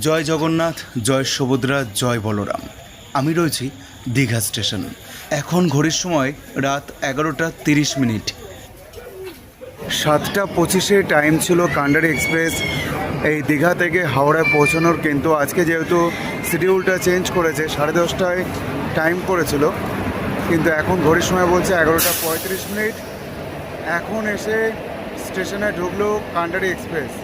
জয় জগন্নাথ, জয় সুভদ্রা, জয় বলরাম। আমি রয়েছি দীঘা স্টেশন। এখন ঘড়ির সময় রাত এগারোটা তিরিশ মিনিট। সাতটা পঁচিশে টাইম ছিল কান্ডারি এক্সপ্রেস। এই দীঘা থেকে হাওড়ায় পৌঁছানোর কিন্তু আজকে যেহেতু শিডিউলটা চেঞ্জ করেছে, সাড়ে দশটায় টাইম করেছিল। কিন্তু এখন ঘড়ির সময় বলছে এগারোটা পঁয়ত্রিশ মিনিট। এখন এসে স্টেশনে ঢুকলো কান্ডারি এক্সপ্রেস।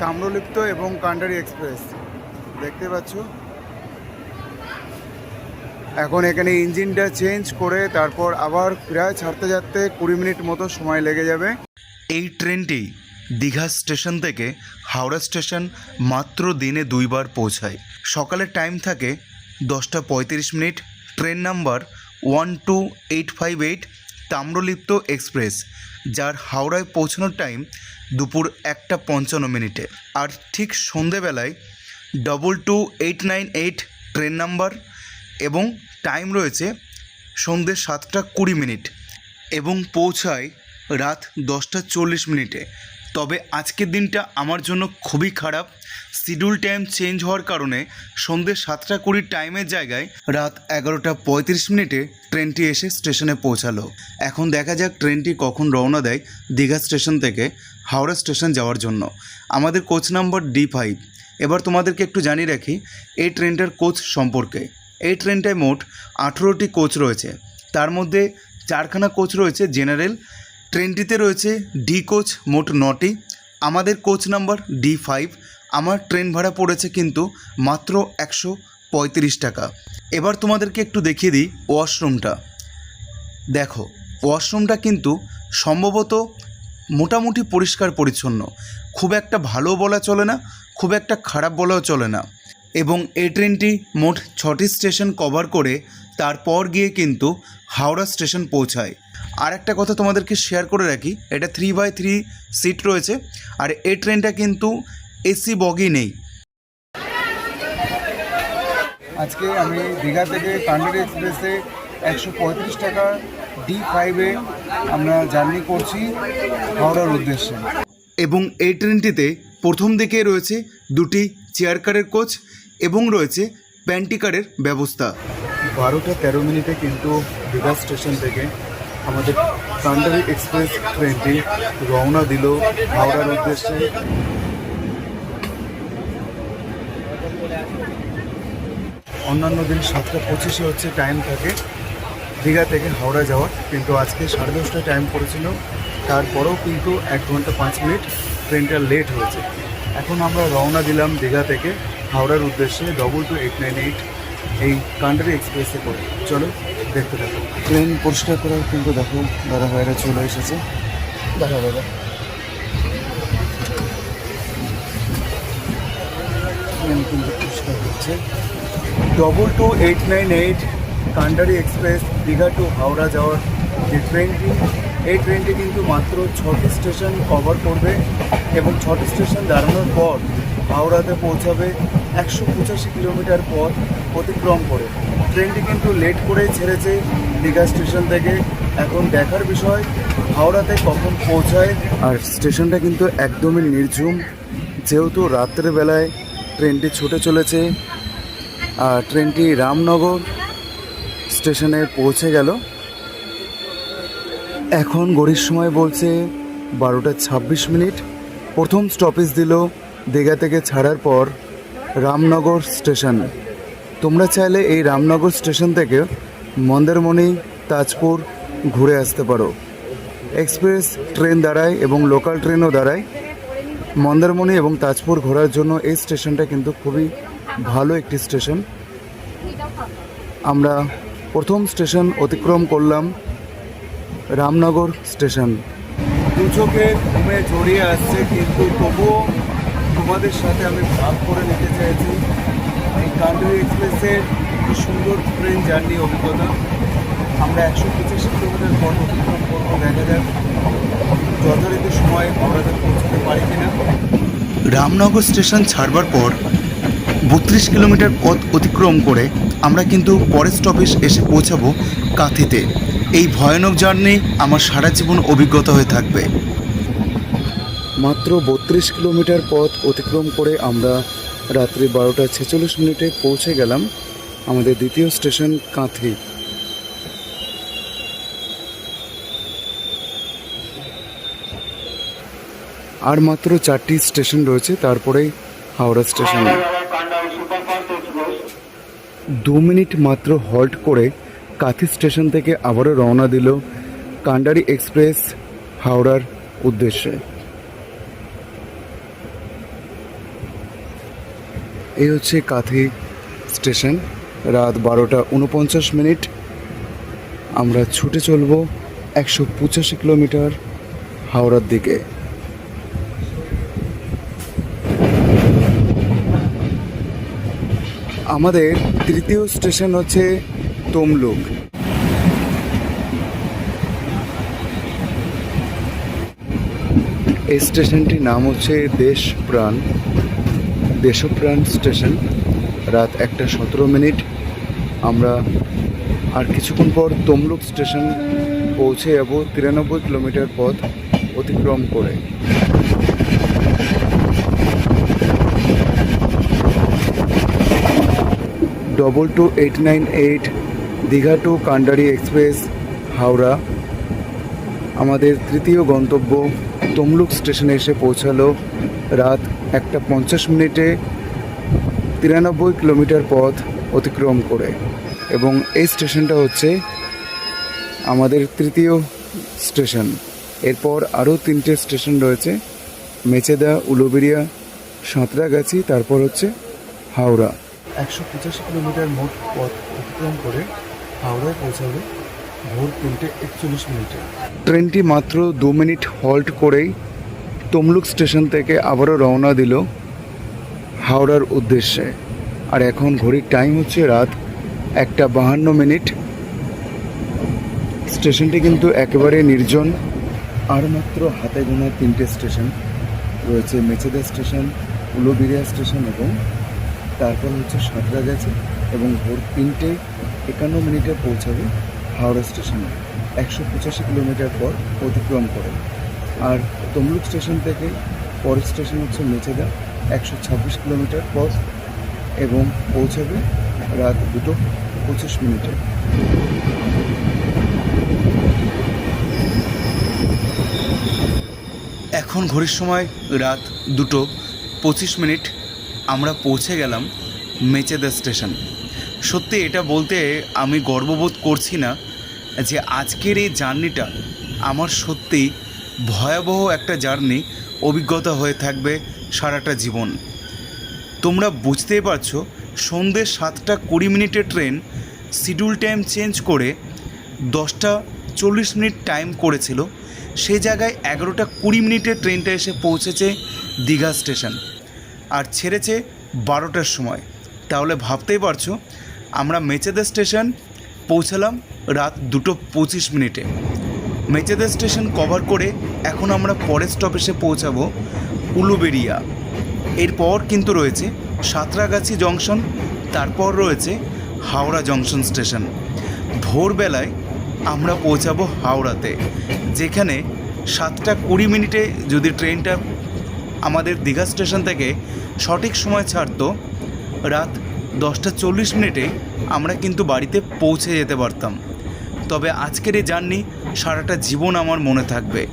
তাম্রলিপ্ত এবং কান্ডারি এক্সপ্রেস। দেখতে পাচ্ছ? এখন এখানে ইঞ্জিনটা চেঞ্জ করে তারপর আবার প্রায় ছাড়তে ছাড়তে কুড়ি মিনিট মতো সময় লেগে যাবে। এই ট্রেনটি দীঘা স্টেশন থেকে হাওড়া স্টেশন মাত্র দিনে দুইবার পৌঁছায়। সকালের টাইম থাকে দশটা পঁয়ত্রিশ minute. Train number one two eight five eight, Tamralipta express. যার হাওড়ায় পৌঁছানোর টাইম দুপুর একটা পঞ্চান্ন মিনিটে। আর ঠিক সন্ধেবেলায় double two eight nine eight train number এবং টাইম রয়েছে সন্ধে সাতটা কুড়ি মিনিট এবং পৌঁছায় রাত দশটা চল্লিশ মিনিটে। তবে আজকের দিনটা আমার জন্য খুবই খারাপ। শিডিউল টাইম চেঞ্জ হওয়ার কারণে সন্ধ্যে সাতটা কুড়ির টাইমের জায়গায় রাত এগারোটা পঁয়ত্রিশ মিনিটে ট্রেনটি এসে স্টেশনে পৌঁছালো। এখন দেখা যাক ট্রেনটি কখন রওনা দেয় দীঘা স্টেশন থেকে হাওড়া স্টেশন যাওয়ার জন্য। আমাদের কোচ নাম্বার ডি ফাইভ এবার তোমাদেরকে একটু জানিয়ে রাখি, এই ট্রেনটার কোচ সম্পর্কে। এই ট্রেনটায় মোট আঠেরোটি কোচ রয়েছে। তার মধ্যে চারখানা কোচ রয়েছে জেনারেল ট্রেনটিতে রয়েছে ডি কোচ মোট নটি, আমাদের কোচ নাম্বার ডি ফাইভ। আমার ট্রেন ভাড়া পড়েছে কিন্তু মাত্র একশো পঁয়ত্রিশ টাকা। এবার তোমাদেরকে একটু দেখিয়ে দিই ওয়াশরুমটা। দেখো, ওয়াশরুমটা কিন্তু সম্ভবত মোটামুটি পরিষ্কার পরিচ্ছন্ন। খুব একটা ভালো বলা চলে না, খুব একটা খারাপ বলাও চলে না। এবং এই ট্রেনটি মোট ছটি স্টেশন কভার করে তারপর গিয়ে কিন্তু হাওড়া স্টেশন পৌঁছায়। আর একটা কথা তোমাদেরকে শেয়ার করে রাখি এটা থ্রি বাই থ্রি সিট রয়েছে আর এই ট্রেনটা কিন্তু এসি বগি নেই। আজকে আমি দীঘা থেকে কান্ডারি এক্সপ্রেসে একশো পঁয়ত্রিশ টাকা ডি ফাইভে আমরা জার্নি করছি হাওড়ার উদ্দেশ্যে। এবং এই ট্রেনটিতে প্রথম দিকে রয়েছে দুটি চেয়ার কারের কোচ এবং রয়েছে প্যান্টি কারের ব্যবস্থা। বারোটা তেরো মিনিটে কিন্তু দীঘা স্টেশন থেকে আমাদের কান্ডারি এক্সপ্রেস ট্রেনটি রওনা দিল হাওড়ার উদ্দেশ্যে। অন্যান্য দিন সাতটা পঁচিশে হচ্ছে টাইম থাকে, দীঘা থেকে হাওড়া যাওয়ার। কিন্তু আজকে সাড়ে দশটায় টাইম পড়েছিল তারপরেও কিন্তু এক ঘণ্টা পাঁচ মিনিট ট্রেনটা লেট হয়েছে। এখন আমরা রওনা দিলাম দীঘা থেকে হাওড়ার উদ্দেশ্যে double two eight nine eight এই কান্ডারি এক্সপ্রেসে করে। চলো দেখতে দেখো ট্রেন পরিষ্কার করার কিন্তু দেখো দাদা ভাইরা চলে এসেছে। দেখা দাদা ট্রেন কিন্তু পরিষ্কার হচ্ছে। Double two eight nine eight Kandari express Digha to Howrah যাওয়ার যে ট্রেনটি এই ট্রেনটি কিন্তু মাত্র ছটি স্টেশন কভার করবে এবং ছটি স্টেশন দাঁড়ানোর পর হাওড়াতে পৌঁছাবে একশো পঁচাশি কিলোমিটার পথ অতিক্রম করে। ট্রেনটি কিন্তু লেট করে ছেড়েছে দীঘা স্টেশন থেকে। এখন দেখার বিষয়, হাওড়াতে কখন পৌঁছায়? আর স্টেশনটা কিন্তু একদমই নির্ঝুম। যেহেতু রাত্রের বেলায় ট্রেনটি ছুটে চলেছে, আর ট্রেনটি রামনগর স্টেশনে পৌঁছে গেল। এখন গড়ির সময় বলছে বারোটা ছাব্বিশ মিনিট। প্রথম স্টপেজ দিল দীঘা থেকে ছাড়ার পর রামনগর স্টেশন তোমরা চাইলে এই রামনগর স্টেশন থেকে মন্দারমণি, তাজপুর ঘুরে আসতে পারো। এক্সপ্রেস ট্রেন দাঁড়ায় এবং লোকাল ট্রেনও দাঁড়ায় মন্দারমণি এবং তাজপুর ঘোরার জন্য এই স্টেশনটা কিন্তু খুবই ভালো একটি স্টেশন। আমরা প্রথম স্টেশন অতিক্রম করলাম রামনগর স্টেশন। দু চোখে ঘুমে জড়িয়ে আসছে, কিন্তু তবুও তোমাদের সাথে আমি ভাগ করে নিতে চাইছি। কান্ডারি এক্সপ্রেসের কি সুন্দর ট্রেন জার্নি অভিজ্ঞতা। আমরা একশো পঁচাশি কিলোমিটার পথ অতিক্রম করব দেখা যাক যথারীতি সময় হাওড়াতে পৌঁছতে পারি কিনা। রামনগর স্টেশন ছাড়বার পর বত্রিশ কিলোমিটার পথ অতিক্রম করে আমরা কিন্তু পরের স্টপেজ এসে পৌঁছাবো কাঁথিতে। এই ভয়ানক জার্নি আমার সারা জীবন অভিজ্ঞতা হয়ে থাকবে। মাত্র বত্রিশ কিলোমিটার পথ অতিক্রম করে আমরা রাত্রি বারোটা ছেচল্লিশ মিনিটে পৌঁছে গেলাম আমাদের দ্বিতীয় স্টেশন কাঁথি। আর মাত্র চারটি স্টেশন রয়েছে তারপরেই হাওড়া স্টেশন। দু মিনিট মাত্র হল্ট করে কাঁথি স্টেশন থেকে আবারও রওনা দিল কান্ডারি এক্সপ্রেস হাওড়ার উদ্দেশ্যে। এই হচ্ছে কাথি স্টেশন, রাত বারোটা উনপঞ্চাশ মিনিট। আমরা ছুটে চলব একশো পঁচাশি কিলোমিটার হাওড়ার দিকে। আমাদের তৃতীয় স্টেশন হচ্ছে তমলুক। এই স্টেশনটির নাম হচ্ছে দেশপ্রাণ দেশপ্রাণ স্টেশন, রাত একটা সতেরো মিনিট। আমরা আর কিছুক্ষণ পর তমলুক স্টেশন পৌঁছে যাব তিরানব্বই কিলোমিটার পথ অতিক্রম করে। Double two eight nine eight Digha to Kandari express Howrah. আমাদের তৃতীয় গন্তব্য তমলুক স্টেশনে এসে পৌঁছালো রাত একটা পঞ্চাশ মিনিটে তিরানব্বই কিলোমিটার পথ অতিক্রম করে এবং এই স্টেশনটা হচ্ছে আমাদের তৃতীয় স্টেশন। এরপর আরও তিনটে স্টেশন রয়েছে, মেচেদা উলুবেরিয়া সাঁতরাগাছি, তারপর হচ্ছে হাওড়া। একশো পঁচাশি কিলোমিটার মোট পথ অতিক্রম করে হাওড়ায় পৌঁছাবে ভোর তিনটে একচল্লিশ মিনিটে। ট্রেনটি মাত্র দু মিনিট হল্ট করেই তমলুক স্টেশন থেকে আবারও রওনা দিল হাওড়ার উদ্দেশ্যে। আর এখন ঘড়ির টাইম হচ্ছে রাত একটা বাহান্ন মিনিট। স্টেশনটি কিন্তু একেবারে নির্জন। আর মাত্র হাতে গোনা তিনটে স্টেশন রয়েছে, মেচেদা স্টেশন উলোবিরিয়া স্টেশন এবং তারপর হচ্ছে সাঁতরাগাছি এবং ভোর তিনটে একান্ন মিনিটে পৌঁছাবে হাওড়া স্টেশনে একশো পঁচাশি কিলোমিটার পর অতিক্রম করে। আর তমলুক স্টেশন থেকে পরের স্টেশন হচ্ছে মেচেদা, একশো ছাব্বিশ কিলোমিটার পথ এবং পৌঁছাবে রাত দুটো পঁচিশ মিনিটে। এখন ঘড়ির সময় রাত দুটো পঁচিশ মিনিট। আমরা পৌঁছে গেলাম মেচেদা স্টেশন। সত্যি এটা বলতে আমি গর্ববোধ করছি না যে আজকের এই জার্নিটা আমার সত্যিই ভয়াবহ একটা জার্নি, অভিজ্ঞতা হয়ে থাকবে সারাটা জীবন। তোমরা বুঝতেই পারছ, সন্ধ্যে সাতটা কুড়ি মিনিটের ট্রেন শিডিউল টাইম চেঞ্জ করে দশটা চল্লিশ মিনিট টাইম করেছিল। সে জায়গায় এগারোটা কুড়ি মিনিটের ট্রেনটা এসে পৌঁছেছে দীঘা স্টেশন আর ছেড়েছে বারোটার সময়। তাহলে ভাবতেই পারছ, আমরা মেচেদা স্টেশন পৌঁছালাম রাত দুটো পঁচিশ মিনিটে। মেচেদা স্টেশন কভার করে এখন আমরা পরের স্টপেজে পৌঁছাবো উলুবেরিয়া এরপর কিন্তু রয়েছে সাঁতরাগাছি জংশন, তারপর রয়েছে হাওড়া জংশন স্টেশন। ভোরবেলায় আমরা পৌঁছাবো হাওড়াতে, যেখানে সাতটা কুড়ি মিনিটে যদি ট্রেনটা আমাদের দীঘা স্টেশন থেকে সঠিক সময় ছাড়তো, রাত দশটা চল্লিশ মিনিটে আমরা কিন্তু বাড়িতে পৌঁছে যেতে পারতাম। তবে আজকের এই জার্নি সারাটা জীবন আমার মনে থাকবে।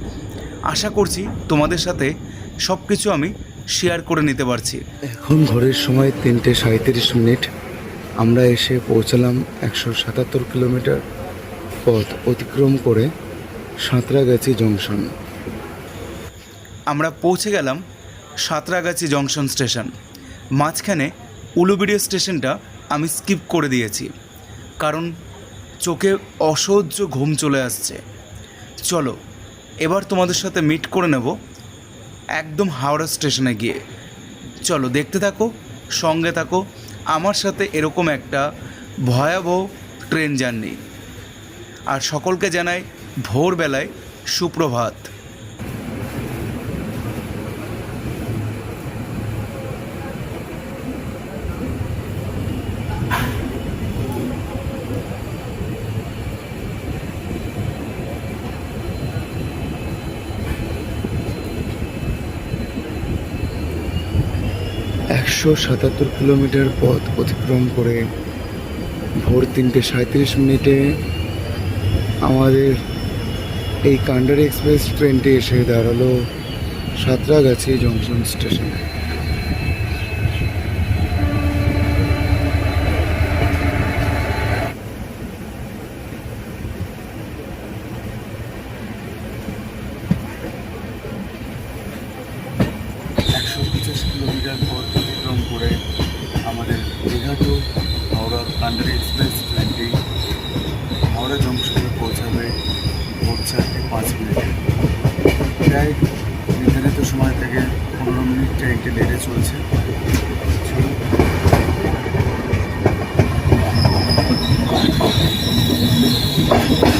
আশা করছি তোমাদের সাথে সব কিছু আমি শেয়ার করে নিতে পারছি। এখন ঘরের সময় তিনটে সাঁত্রিশ মিনিট। আমরা এসে পৌঁছালাম একশো সাতাত্তর কিলোমিটার পথ অতিক্রম করে সাঁতরাগাছি জংশন। আমরা পৌঁছে গেলাম সাঁতরাগাছি জংশন স্টেশন। মাঝখানে উলুবিড়িয়া স্টেশনটা আমি স্কিপ করে দিয়েছি, কারণ চোখে অসহ্য ঘুম চলে আসছে। চলো, এবার তোমাদের সাথে মিট করে নেব একদম হাওড়া স্টেশনে গিয়ে। চলো, দেখতে থাকো, সঙ্গে থাকো, আমার সাথে এরকম একটা ভয়াবহ ট্রেন জার্নি। আর সকলকে জানাই ভোরবেলায় সুপ্রভাত। একশো সাতাত্তর কিলোমিটার পথ অতিক্রম করে ভোর তিনটে সাঁত্রিশ মিনিটে আমাদের এই কান্ডার এক্সপ্রেস ট্রেনটি এসে দাঁড়াল সাঁতরাগাছি জংশন স্টেশনে একশো পঁচাশ কিলোমিটার পথ অতিক্রম করে আমাদের দীঘা টু হাওড়া কান্ডারি এক্সপ্রেস ট্রেনটি হাওড়া জংশনে পৌঁছাবে ভোর চারটে পাঁচ মিনিট। প্রায় নির্ধারিত সময় থেকে পনেরো মিনিট ট্রেনটি লেটে চলছে। Thank ঘড়ির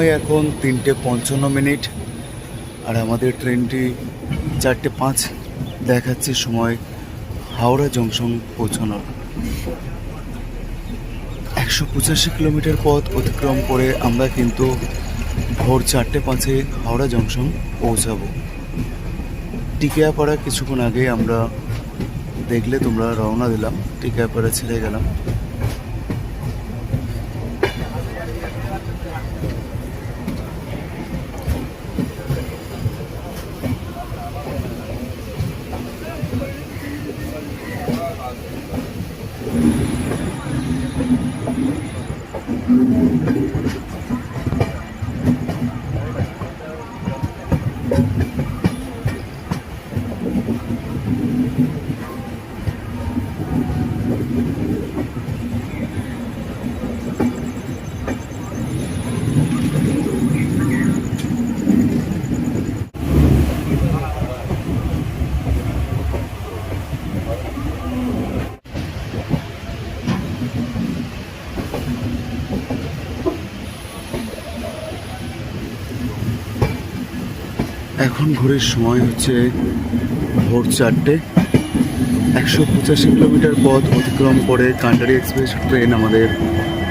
সময় এখন তিনটে পঞ্চান্ন মিনিট আর আমাদের ট্রেনটি চারটে পাঁচ দেখাচ্ছে সময় হাওড়া জংশন পৌঁছানোর। একশো পঁচাশি কিলোমিটার পথ অতিক্রম করে আমরা কিন্তু ভোর চারটে পাঁচে হাওড়া জংশন পৌঁছাবো। টিকিয়াপাড়া কিছুক্ষণ আগে আমরা দেখলে তোমরা রওনা দিলাম। টিকিয়াপাড়া ছেড়ে গেলাম। এখন ঘোরের সময় হচ্ছে ভোর চারটে। একশো পঁচাশি কিলোমিটার পথ অতিক্রম করে কান্ডারি এক্সপ্রেস ট্রেন আমাদের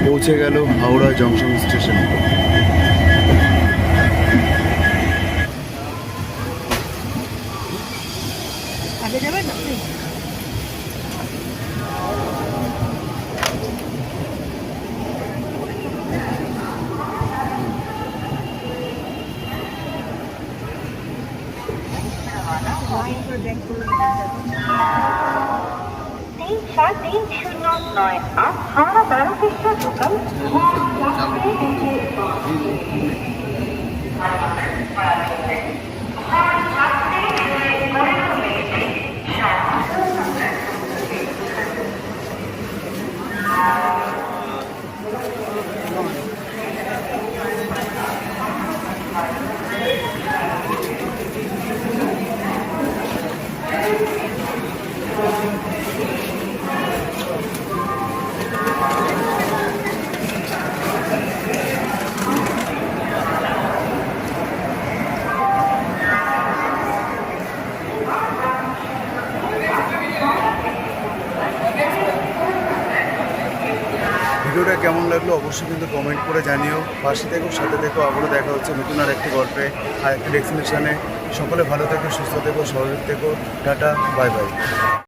পৌঁছে গেল হাওড়া জংশন স্টেশনে। লোকাল ভিডিওটা অবশ্যই কিন্তু কমেন্ট করে জানিও। পাশে থেকো, সাথে থেকো, আবারও দেখা হচ্ছে নতুন আর একটি গল্পে। আর একটি ডেস্টিনেশনে সকলে ভালো থেকো, সুস্থ থেকো স্বাভাবিক থেকো। Tata bye bye